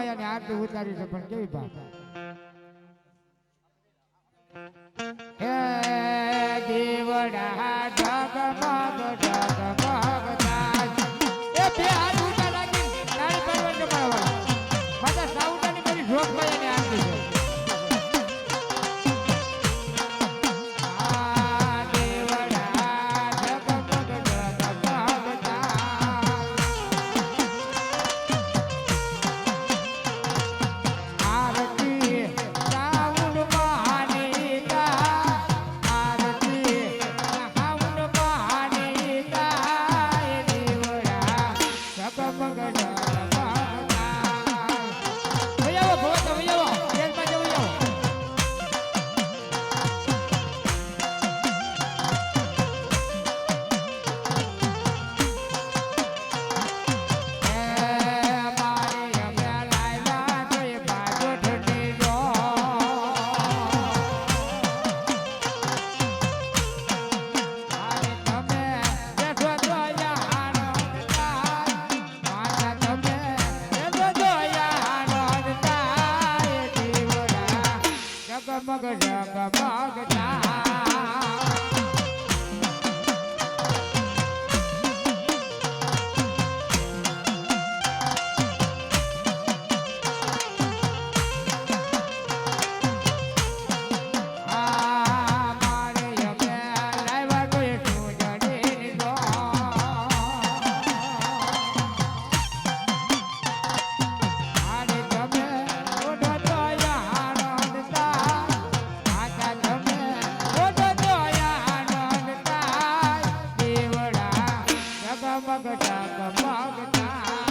માયાને આરતી ઉતારી છે પણ કેવી ભાષા Amen. રંગ પગટા પગટા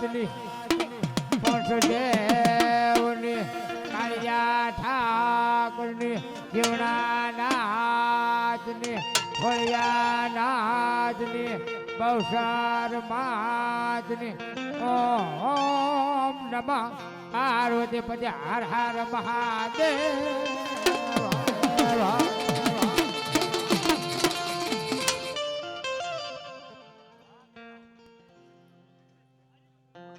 વાતની દેવની કાળિયા ઠાકુરની જીવણા નાથની ભળિયા નાથની બહુસાર માથની ઓમ નમઃ. પાર્વતી પદ હર હર મહાદેવ.